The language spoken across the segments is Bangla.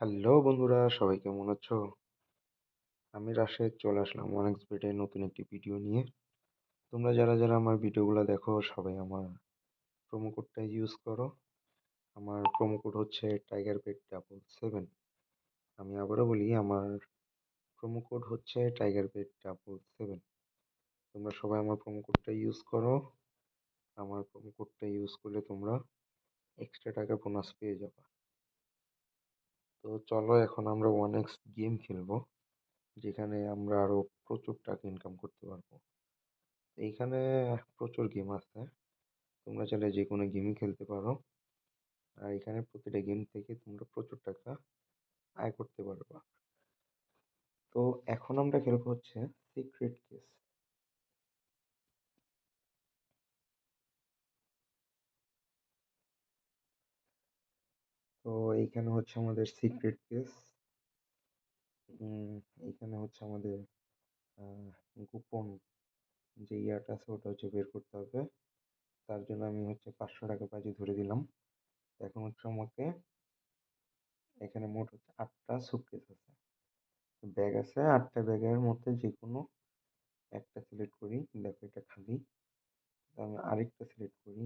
হ্যালো বন্ধুরা, সবাই কেমন আছো? আমি রাশেদ, চলে আসলাম অনেক এক্সপেটে নতুন একটি ভিডিও নিয়ে। তোমরা যারা যারা আমার ভিডিওগুলো দেখো, সবাই আমার প্রোমো কোডটা ইউজ করো। আমার প্রোমো কোড হচ্ছে টাইগার পেট ডাবল সেভেন আমি আবারও বলি, আমার প্রোমো কোড হচ্ছে টাইগার পেট ডাবল সেভেন তোমরা সবাই আমার প্রোমো কোডটা ইউজ করো। আমার প্রোমো কোডটা ইউজ করলে তোমরা এক্সট্রা টাকা বোনাস পেয়ে যাবে। তো চলো এখন আমরা ওয়ান এক্স গেম খেলব, যেখানে আমরা আরও প্রচুর টাকা ইনকাম করতে পারব। এইখানে প্রচুর গেম আছে, তোমরা চাইলে যে কোনো গেমই খেলতে পারো। আর এখানে প্রতিটা গেম থেকে তোমরা প্রচুর টাকা আয় করতে পারবা। তো এখন আমরা খেলব হচ্ছে সিক্রেট কেস তো এইখানে হচ্ছে আমাদের সিক্রেট কেস এইখানে হচ্ছে আমাদের গোপন যে ইয়াটা আছে ওটা হচ্ছে বের করতে হবে। তার জন্য আমি হচ্ছে পাঁচশো টাকা বাজি ধরে দিলাম। এখন হচ্ছে আমাকে এখানে মোট হচ্ছে আটটা সুটকেস আছে। ব্যাগ আছে আটটা ব্যাগের মধ্যে যে কোনো একটা সিলেক্ট করি। দেখো এটা খালি। আমি আরেকটা সিলেক্ট করি।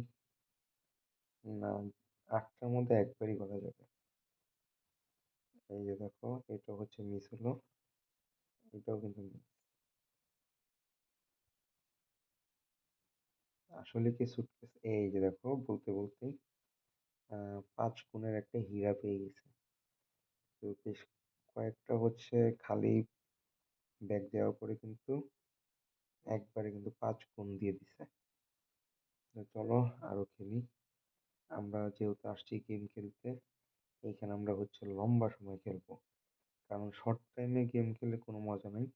না আটটার মধ্যে একবারই করা যাবে। এই যে দেখো এটা হচ্ছে মিস হলো। এটাও কিন্তু আসলে কি সুটকেস এই যে দেখো, বলতে বলতেই পাঁচ গুণের একটা হীরা পেয়ে গেছে। তো বেশ কয়েকটা হচ্ছে খালি ব্যাগ দেওয়ার পরে কিন্তু একবারে কিন্তু পাঁচ গুণ দিয়ে দিছে। চলো আরও খেলি। আমরা যেহেতু আসছি গেম খেলতে এইখানে আমরা হচ্ছে লম্বা সময় খেলব। কারণ শর্ট টাইমে গেম খেলে কোনো মজা নেই।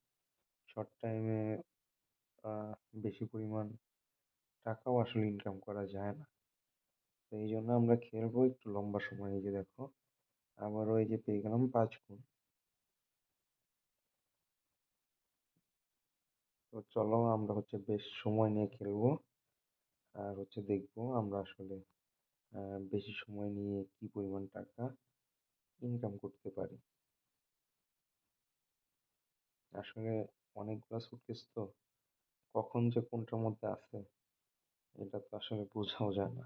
শর্ট টাইমে বেশি পরিমাণ টাকাও আসলে ইনকাম করা যায় না। তো এই জন্য আমরা খেলব একটু লম্বা সময়। এই যে দেখো, আবারও এই যে পেয়ে গেলাম পাঁচ গুণ। তো চলো আমরা হচ্ছে বেশ সময় নিয়ে খেলব। আর হচ্ছে দেখব আমরা আসলে বেশি সময় নিয়ে কি পরিমাণ টাকা ইনকাম করতে পারি? আসলে অনেকগুলো সুটকেস তো, কখন যে কোনটার মধ্যে আছে, এটা তো আসলে বোঝাও যায় না।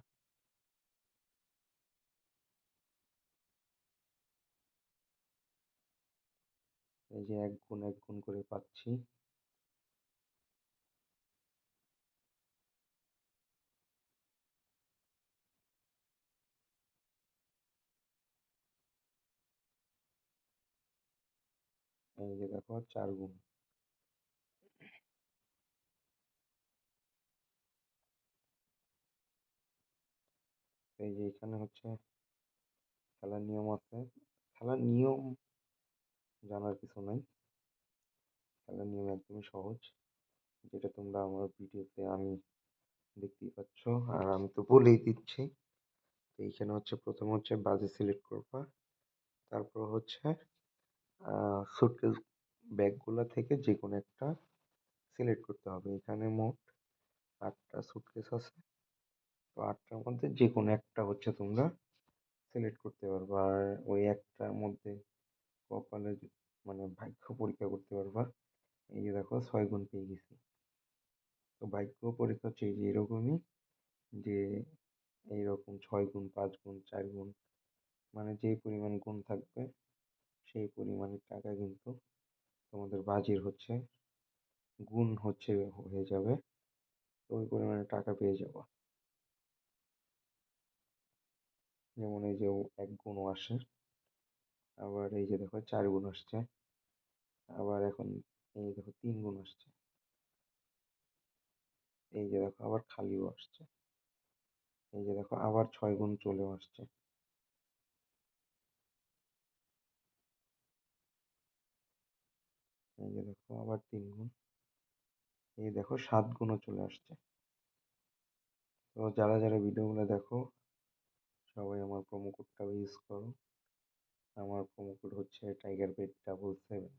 এই যে এক গুণ এক গুণ করে পাচ্ছি। এই যে দেখো চার গুণ। এই যে এখানে হচ্ছে খেলার নিয়ম আছে। খেলার নিয়ম জানার কিছু নাই। খেলার নিয়ম একদমই সহজ। যেটা তোমরা আমার ভিডিওতে আমি দেখতেই পাচ্ছ, আর আমি তো বলেই দিচ্ছি। এইখানে হচ্ছে প্রথম হচ্ছে বাজে সিলেক্ট করবা। তারপর হচ্ছে সুটকেস ব্যাগগুলো থেকে যে কোনো একটা সিলেক্ট করতে হবে। এখানে মোট আটটা সুটকেস আছে। তো আটটার মধ্যে যে কোনো একটা হচ্ছে তোমরা সিলেক্ট করতে পারবা। আর ওই একটার মধ্যে কপালে মানে ভাগ্য পরীক্ষা করতে পারবা। এই যে দেখো, ছয় গুণ পেয়ে গেছি। তো ভাগ্য পরীক্ষা হচ্ছে এই যে এরকমই যে, এইরকম ছয় গুণ, পাঁচ গুণ, চার গুণ মানে যে পরিমাণ গুণ থাকবে সেই পরিমাণের টাকা কিন্তু তোমাদের বাজির হচ্ছে, গুণ হচ্ছে হয়ে যাবে ওই পরিমাণে টাকা পেয়ে যাব। যেমন এই যে এক গুণও আসে, আবার এই যে দেখো চার গুণ আসছে, আবার এখন এই দেখো তিন গুণ আসছে, এই যে দেখো আবার খালিও আসছে, এই যে দেখো আবার ছয় গুণ চলেও আসছে। এই যে দেখো, আবার তিন গুণ। এই দেখো, সাত গুণও চলে আসছে। তো যারা যারা ভিডিওগুলো দেখো, সবাই আমার প্রোমো কোডটাও ইউজ করো। আমার প্রোমো কোড হচ্ছে টাইগার বেড ডাবল সেভেন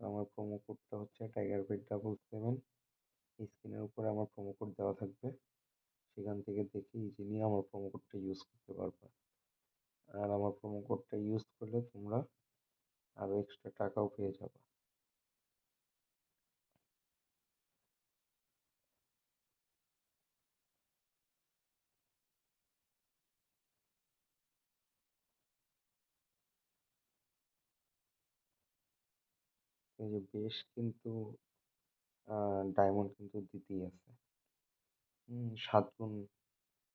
আমার প্রোমো কোডটা হচ্ছে টাইগার বেড ডাবল সেভেন স্ক্রিনের উপরে আমার প্রোমো কোড দেওয়া থাকবে। সেখান থেকে দেখে ইজিলি আমার প্রোমো কোডটা ইউজ করতে পারবে আর আমার প্রোমো কোডটা ইউজ করলে তোমরা আরও এক্সট্রা টাকাও পেয়ে যাবে এই যে বেশ কিন্তু ডায়মন্ড কিন্তু দিতেই আছে। সাত গুণ,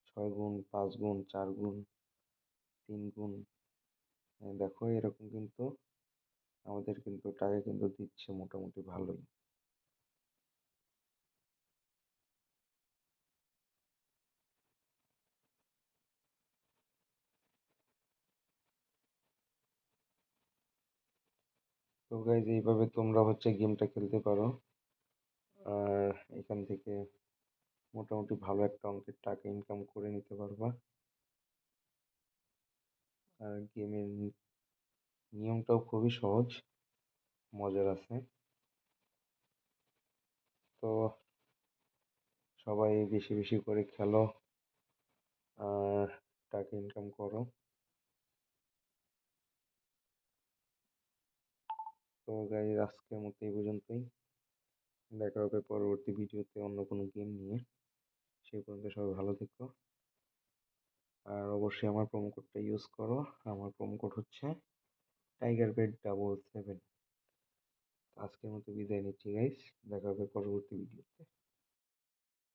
ছয় গুণ, পাঁচ গুণ, চার গুণ, তিন গুণ দেখো এরকম কিন্তু আমাদের কিন্তু টাকা কিন্তু দিচ্ছে মোটামুটি ভালোই। তো গাইজ এইভাবে তোমরা হচ্ছে গেমটা খেলতে পারো। আর এখান থেকে মোটামুটি ভালো একটা অঙ্কের টাকা ইনকাম করে নিতে পারবা। আর গেমের নিয়মটাও খুবই সহজ, মজার আছে। তো সবাই বেশি বেশি করে খেলো, আর টাকা ইনকাম করো। তো গাইজ আজকের মতো এই পর্যন্তই। দেখা হবে পরবর্তী ভিডিওতে অন্য কোনো গেম নিয়ে। সেই পর্যন্ত সবাই ভালো থেকো। আর অবশ্যই আমার প্রোমো কোডটা ইউজ করো। আমার প্রোমো কোড হচ্ছে টাইগার বেড ডাবল সেভেন আজকের মতো বিদায় নিচ্ছি গাইস দেখা হবে পরবর্তী ভিডিওতে।